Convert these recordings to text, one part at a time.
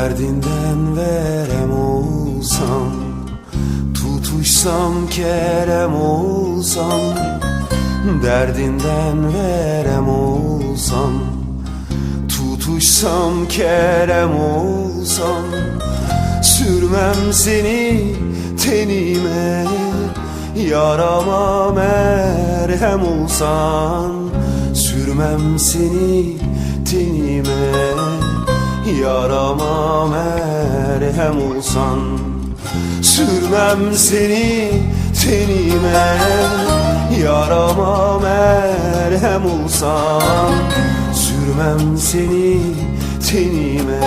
Derdinden verem olsam Tutuşsam kerem olsam Derdinden verem olsam Tutuşsam kerem olsam Sürmem seni tenime Yarama merhem olsan Sürmem seni tenime. Yarama merhem olsan Sürmem seni tenime. Yarama merhem olsan Sürmem seni tenime.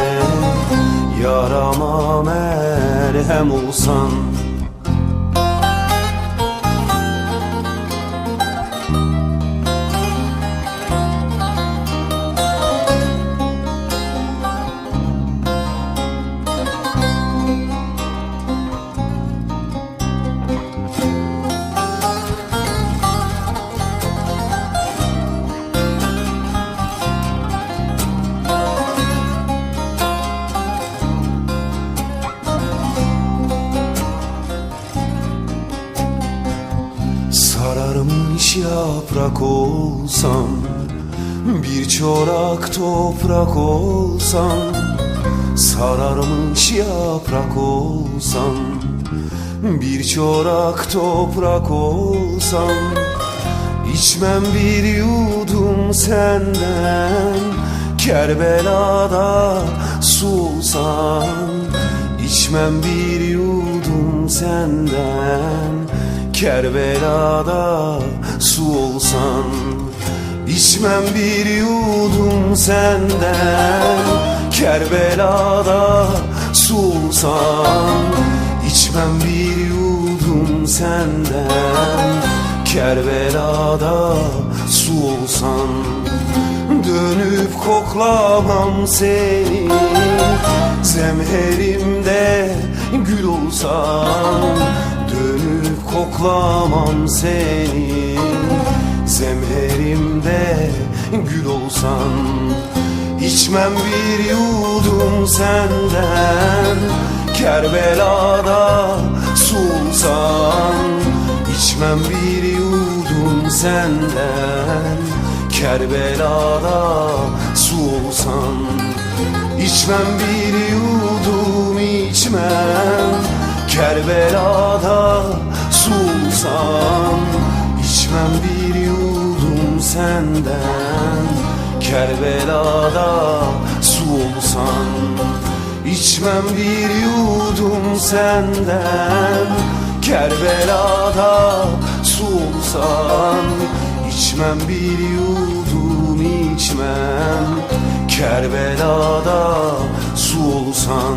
Yarama merhem olsan Sararmış yaprak olsam Bir çorak toprak olsam Sararmış yaprak olsam Bir çorak toprak olsam İçmem bir yudum senden Kerbela'da su olsan İçmem bir yudum senden Kerbela'da su olsan İçmem bir yudum senden. Kerbela'da su olsan İçmem bir yudum senden. Kerbela'da su olsan Dönüp koklamam seni. Zemherimde gül olsan koklamam seni. Zemherimde gül olsan İçmem bir yudum senden. Kerbela'da su olsan İçmem bir yudum senden. Kerbela'da su olsan İçmem bir yudum içmem. Kerbela'da olsan İçmem bir yudum senden. Kerbela'da su olsan İçmem bir yudum senden. Kerbela'da su olsan İçmem bir yudum içmem. Kerbela'da su olsan